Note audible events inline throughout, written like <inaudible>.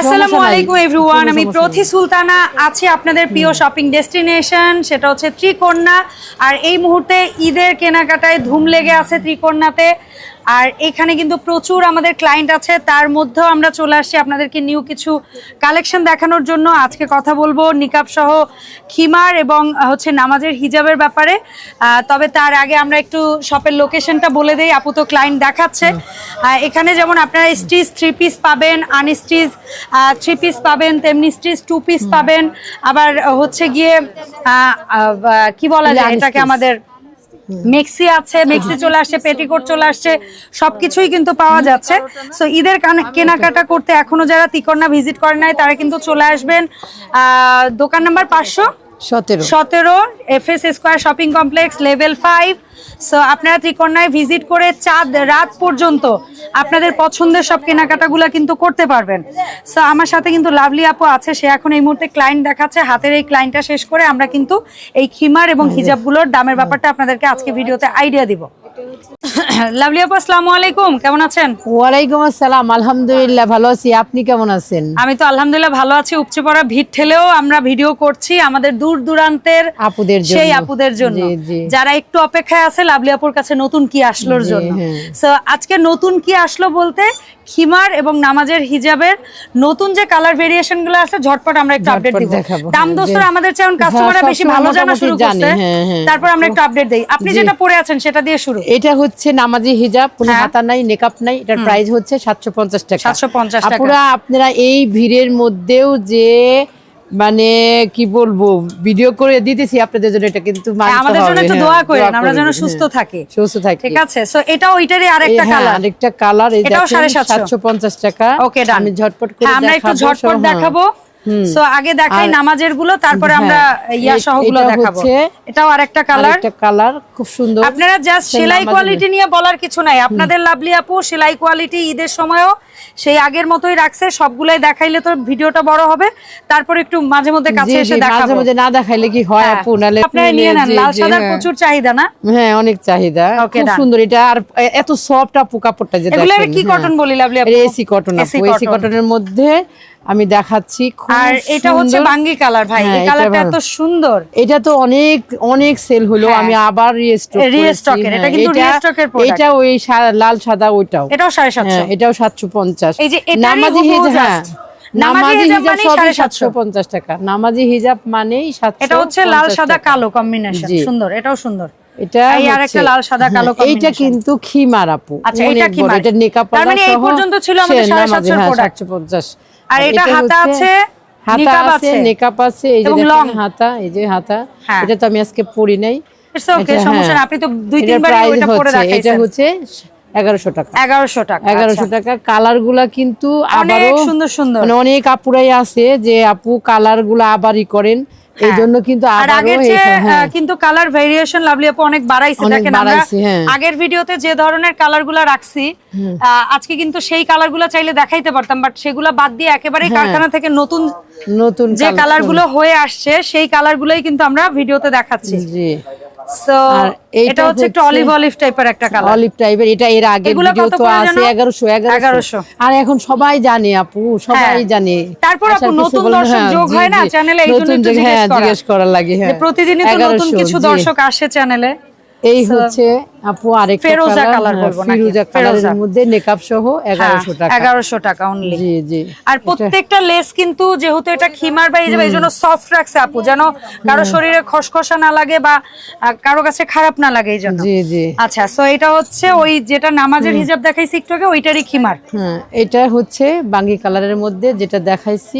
আসসালামু আলাইকুম এভরিওয়ান আমি প্রতি প্রথি সুলতানা আছি আপনাদের প্রিয় শপিং ডেস্টিনেশন সেটা হচ্ছে ত্রিকন্যা আর এই মুহূর্তে ঈদের কেনাকাটায় ধুম লেগে আছে ত্রিকন্যাতে আর এখানে কিন্তু প্রচুর আমাদের ক্লায়েন্ট আছে। তার মধ্যেও আমরা চলে আসছি আপনাদেরকে নিউ কিছু কালেকশন দেখানোর জন্য। আজকে কথা বলব নিকাব সহ খিমার এবং হচ্ছে নামাজের হিজাবের ব্যাপারে। তবে তার আগে আমরা একটু শপের লোকেশনটা বলে দেই। আপু তো ক্লায়েন্ট দেখাচ্ছে। এখানে যেমন আপনারা স্টিচ থ্রি পিস পাবেন আনস্টিচ থ্রি পিস পাবেন তেমনি স্টিচ টু পিস পাবেন। আবার হচ্ছে গিয়ে কি বলা যায় এটাকে আমাদের মেক্সি আছে মেক্সি চলে আসছে পেটিকোট চলে আসছে সবকিছুই কিন্তু পাওয়া যাচ্ছে। সো ঈদের কানে- কেনাকাটা করতে এখনও যারা তিকর্ণা ভিজিট করেন নাই তারা কিন্তু চলে আসবেন। আহ, দোকান নাম্বার পাঁচশো। সতেরো। সতেরো F S square shopping complex level five so আপনারা ত্রিকন্যায় ভিজিট করে চাঁদ রাত পর্যন্ত আপনাদের পছন্দের সব কেনাকাটাগুলো কিন্তু করতে পারবেন। সো আমার সাথে কিন্তু লাভলি আপু আছে সে এখন এই মুহূর্তে ক্লায়েন্ট দেখাচ্ছে। হাতের এই ক্লায়েন্টটা শেষ করে আমরা কিন্তু এই খিমার এবং হিজাবগুলোর দামের ব্যাপারটা আপনাদেরকে আজকে ভিডিওতে আইডিয়া দিব। লাভলি আপা আসসালামু আলাইকুম। কেমন আছেন? ওয়ালাইকুম আসসালাম। আলহামদুলিল্লাহ ভালো আছি। আপনি কেমন আছেন? আমি তো আলহামদুলিল্লাহ ভালো আছি। উপচে পড়া ভিড় ঠেলেও আমরা ভিডিও করছি আমাদের দূর দূরান্তের আপুদের সেই আপুদের জন্য। যারা একটু অপেক্ষায় আছে লাভলি আপুর কাছে নতুন কি আসলোর জন্য। হ্যাঁ। সো আজকে নতুন কি আসলো বলতে খিমার এবং নামাজের হিজাবের নতুন যে কালার ভেরিয়েশনগুলো আছে ঝটপট আমরা একটু আপডেট দিব। দাম হ্যাঁ, দোস্তরা আমাদের চেয়ে কাস্টমাররা হ্যাঁ, বেশি ভালো জানা শুরু করছে। হ্যাঁ। তারপর আমরা একটু আপডেট দেই। আপনি যেটা পরে আছেন সেটা দিয়ে শুরু। এটা হচ্ছে নামাজি হিজাব কোনো। হাতা নাই মেকআপ নাই এটার প্রাইস হচ্ছে সাতশো পঞ্চাশ টাকা। 750 টাকা। পুরো আপনারা এই ভিড়ের মধ্যেও যে মানে কি বলব ভিডিও করে দিতেছি আপনাদের জন্য এটা কিন্তু হ্যাঁ, আমাদের জন্য একটু হ্যাঁ, দোয়া করেন আমরা যেন সুস্থ হ্যাঁ। থাকি। সুস্থ থাকি। ঠিক আছে? সো এটা ওইটারই আরেকটা হ্যাঁ, কালার আরেকটা কালার এটা এটাও দেখেন 750 সাতশো। পঞ্চাশ টাকা। ওকে ডান আমি ঝটপট করে দেখাবো আমরা একটু ঝটপট হ্যাঁ। দেখাবো। সো আগে দেখাই নামাজেরগুলো তারপরে আমরা হ্যাঁ, ইয়া এ- সহগুলো এটা দেখাবো। এটাও আরেকটা কালার কালার খুব সুন্দর। আপনারা জাস্ট সেলাই কোয়ালিটি নিয়ে বলার কিছু নাই। আপনাদের লাভলি আপু সেলাই কোয়ালিটি ঈদের সময়ও সেই আগের মতোই রাখছে। সবগুলাই দেখাইলে তো ভিডিওটা বড় হবে। তারপর একটু মাঝে মধ্যে কাছে এসে দেখাবো। মাঝে না দেখাইলে কি হয় হ্যাঁ, আপু? নালে আপনারা নিয়ে নেন। লাল জি, সাদার হ্যাঁ। প্রচুর চাহিদা না? হ্যাঁ অনেক চাহিদা। খুব সুন্দর। এটা আর এত সফট আপু কাপড়টা যে এগুলো কি কটন বলি লাভলি আপু? এসি কটন আপু। এসি কটনের মধ্যে আমি দেখাচ্ছি আর এটা হচ্ছে। বাঙ্গি কালার ভাই। হ্যাঁ, এই এটা কালারটা এত সুন্দর। এটা তো অনেক অনেক সেল হলো। হ্যাঁ। আমি আবার রিস্টক এটা কিন্তু restock এর product। এটা ওই লাল সাদা ওইটাও। এটাও সাড়ে সাতশো। হ্যাঁ এটাও সাতশো পঞ্চাশ। এই যে এটারই নামাজি হিজাব হ্যাঁ। নামাজি হিজাব সবই 750 সাতশো। পঞ্চাশ টাকা। নামাজি হিজাব মানেই সাতশো এটা হচ্ছে লাল সাদা কালো কম্বিনেশন। সুন্দর এটাও সুন্দর। এটা এই আরেকটা লাল সাদা কালো এইটা কিন্তু খিমার আপু আচ্ছা, এটা খিমার। এটা নেকাপ তার মানে এই পর্যন্ত ছিল আমাদের 750 এর product। আর এটা হাতা আছে, হাতা আছে আছে। নেকাপ আছে এই যে দেখেন হাতা এই যে হাতা। এটা তো আমি আজকে পরি নাই সমস্যা হ্যাঁ। না, আপনি তো দুই এটার তিনবারই পরে হচ্ছে, এটা হচ্ছে এগারোশো টাকা এগারোশো টাকা এগারোশো আচ্ছা। টাকা কালারগুলা কিন্তু আবারও সুন্দর সুন্দর। মানে অনেক আপুরাই আছে যে আপু কালারগুলা আবারই করেন এই হ্যাঁ। জন্য কিন্তু আর আগের এই- চেয়ে হ্যাঁ। আহ, কিন্তু কালার ভেরিয়েশন লাভলি আপু অনেক বাড়াইছে দেখেন আমরা হ্যাঁ। আগের ভিডিওতে যে ধরনের কালারগুলা রাখছি আজকে কিন্তু সেই কালারগুলা চাইলে দেখাইতে পারতাম বাট সেগুলা বাদ দিয়ে একেবারেই কারখানা থেকে নতুন নতুন যে কালারগুলো কালারগুলো হয়ে আসছে সেই কালার গুলোই কিন্তু আমরা ভিডিওতে দেখাচ্ছি জি সো এটা হচ্ছে একটু অলিভ অলিভ টাইপের একটা কালার অলিভ টাইপের এটা এর আগে ভিডিও তো আছে জানো? এগারোশো 1100 এগারোশো। আর এখন সবাই জানে আপু সবাই হ্যাঁ। জানে। তারপর আপু কিছু নতুন দর্শক হ্যাঁ, যোগ হয় না চ্যানেলে এইজন্য একটু জিজ্ঞেস হ্যাঁ করা। লাগে হ্যাঁ। প্রতিদিনই তো নতুন কিছু দর্শক আসে চ্যানেলে এই হচ্ছে আপু আরেকটা ফেরোজা কালার হ্যাঁ, বলব? ফিরোজা। কালারের মধ্যে নেকাব সহ এগারোশো টাকা। এগারোশো টাকা অনলি জি জি। আর প্রত্যেকটা লেস কিন্তু যেহেতু এটা খিমার বা এই যে জন্য সফট রাখছে আপু যেন কারও শরীরে খসখসা না লাগে বা কারও কাছে খারাপ না লাগে এই জন্য। জি জি। আচ্ছা সো এটা হচ্ছে ওই যেটা নামাজের হিজাব দেখাইছি একটু আগে ওইটারই খিমার। হ্যাঁ এটা হচ্ছে বাঙ্গি কালারের মধ্যে যেটা দেখাইছি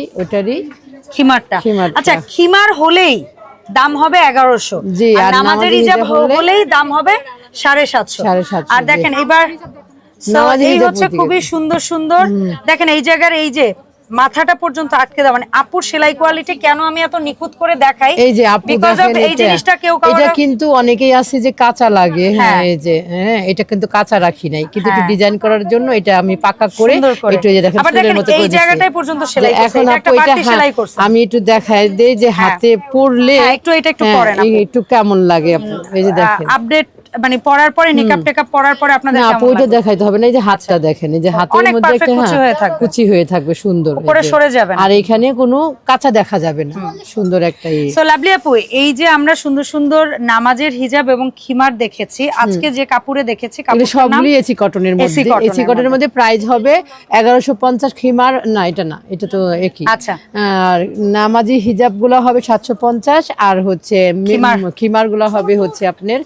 খিমারটা। খিমারটা। আচ্ছা খিমার হলেই দাম হবে এগারোশো। নামাজের হিজাব হলেই দাম হবে সাড়ে সাতশো। 750 আর দেখেন এবার এই হচ্ছে খুবই সুন্দর সুন্দর। দেখেন এই জায়গার এই যে মাথাটা পর্যন্ত আটকে দেওয়া মানে আপুর সেলাই কোয়ালিটি কেন আমি এত নিখুঁত করে দেখাই এই যে আপু এই। জিনিসটা কেউ এটা কিন্তু অনেকেই আছে যে কাঁচা লাগে হ্যাঁ হ্যাঁ। এই যে হ্যাঁ এটা কিন্তু কাঁচা রাখি নাই কিন্তু একটু হ্যাঁ। ডিজাইন করার জন্য এটা আমি পাকা করে একটু এই যে দেখেন ফুলের মতো করে দিছি। জায়গাটাই পর্যন্ত সেলাই করছে, এখন আপু এটা হ্যাঁ, সেলাই করছে। আমি একটু দেখাই দেই যে হাতে পড়লে হ্যাঁ, একটু এটা একটু হ্যাঁ, আপু। একটু কেমন লাগে আপু এই যে দেখেন আপডেট মানে পরার পরে নিকাপ টেকআপ পরার পরে আপনাদের না কেমন লাগবে? দেখাইতে হবে না এই যে হাতটা দেখেন এই যে হাতের মধ্যে একটা কুচি হ্যাঁ, হয়ে থাকবে। কুচি হয়ে থাকবে সুন্দর উপরে সরে যাবে না। আর এখানে কোনো কাঁচা দেখা যাবে না সুন্দর একটা ইয়ে। সো লাভলি আপু এই যে আমরা সুন্দর সুন্দর নামাজের হিজাব এবং খিমার দেখেছি আজকে যে কাপড়ে দেখেছি নাম সবগুলি এসি কটনের মধ্যে এসি কটনের মধ্যে প্রাইস হবে এগারোশো পঞ্চাশ খিমার না এটা না এটা তো একই আচ্ছা। আর নামাজি হিজাবগুলো হবে সাতশো পঞ্চাশ আর হচ্ছে খিমার। খিমারগুলো হবে হচ্ছে আপনার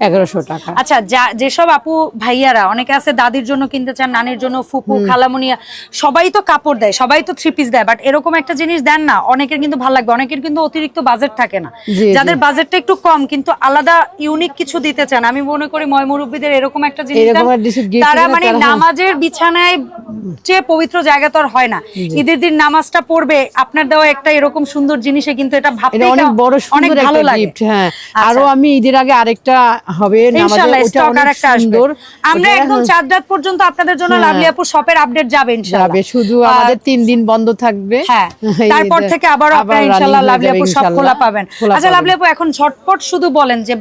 এগারোশো টাকা। আচ্ছা যা যেসব আপু ভাইয়ারা অনেকে আছে দাদির জন্য কিনতে চান নানির জন্য ফুপু খালামুনিয়া সবাই তো কাপড় দেয় সবাই তো থ্রি পিস দেয় বাট এরকম একটা জিনিস দেন না অনেকের কিন্তু ভালো লাগবে অনেকের কিন্তু অতিরিক্ত বাজেট থাকে না। যাদের বাজেটটা একটু কম কিন্তু আলাদা ইউনিক কিছু দিতে চান আমি মনে করি ময় মুরব্বীদের এরকম একটা জিনিস তারা মানে নামাজের বিছানায় চেয়ে পবিত্র জায়গা তো আর হয় না। ঈদের দিন নামাজটা পড়বে আপনার দেওয়া একটা এরকম সুন্দর জিনিসে কিন্তু এটা ভাবতে অনেক বড় অনেক ভালো লাগে। হ্যাঁ। আচ্ছা। আরও আমি ঈদের আগে আরেকটা হবে ইনশাআল্লাহ স্টক আর একটা আসবে। আমরা একদম রাত পর্যন্ত আপনাদের জন্য হ্যাঁ। লাভলি শপের আপডেট যাবে ইনশাআল্লাহ যাবে শুধু আমাদের দিন বন্ধ থাকবে। হ্যাঁ। <laughs> তারপর থেকে আবার আপনারা ইনশাআল্লাহ লাভলি খোলা পাবেন। আচ্ছা পাবেন। লাভলি আপু এখন ঝটপট শুধু বলেন যে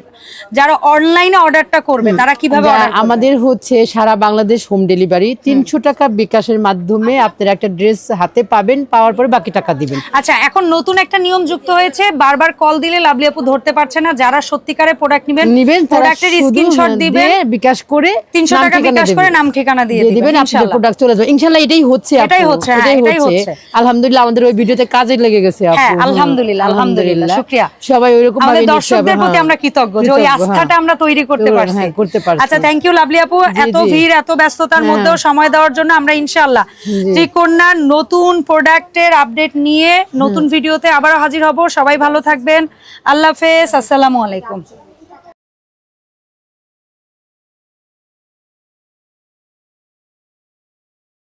যারা অনলাইনে অর্ডারটা করবে তারা কীভাবে আমাদের হচ্ছে সারা বাংলাদেশ হোম। ডেলিভারি তিনশো টাকা বিকাশের মাধ্যমে আপনারা একটা ড্রেস হাতে পাবেন পাওয়ার পরে বাকি টাকা দিবেন। আচ্ছা এখন নতুন একটা নিয়ম যুক্ত হয়েছে বারবার কল দিলে লাভলি আপু ধরতে পারছে না যারা সত্যিকারে প্রোডাক্ট নেবেন নিবেন প্রোডাক্টের স্ক্রিনশট হ্যাঁ, দিবেন। বিকাশ করে তিনশো নাম টাকা বিকাশ করে নাম ঠিকানা দিয়ে দিবেন ইনশাআল্লাহ প্রোডাক্ট চলে যাবে। ইনশাআল্লাহ এটাই হচ্ছে এটাই হচ্ছে, হ্যাঁ, এটাই হচ্ছে। আলহামদুলিল্লাহ আমাদের ওই ভিডিওতে কাজে লেগে গেছে আপু। হ্যাঁ, আলহামদুলিল্লাহ, আলহামদুলিল্লাহ, শুকরিয়া। সবাই ওইরকম ভাবে দর্শকদের প্রতি হ্যাঁ, আমরা কৃতজ্ঞ যে ওই আস্থাটা হ্যাঁ। আমরা তৈরি করতে পারছি। হ্যাঁ, করতে পারছি। আচ্ছা থ্যাংক ইউ লাভলি আপু। এত ভিড় এত ব্যস্ততার মধ্যেও সময় দেওয়ার জন্য আমরা ইনশাআল্লাহ ত্রিকন্যার নতুন প্রোডাক্টের আপডেট নিয়ে নতুন ভিডিওতে আবারও হাজির হব। সবাই ভালো থাকবেন। আল্লাহ হাফেজ। আসসালামু আলাইকুম।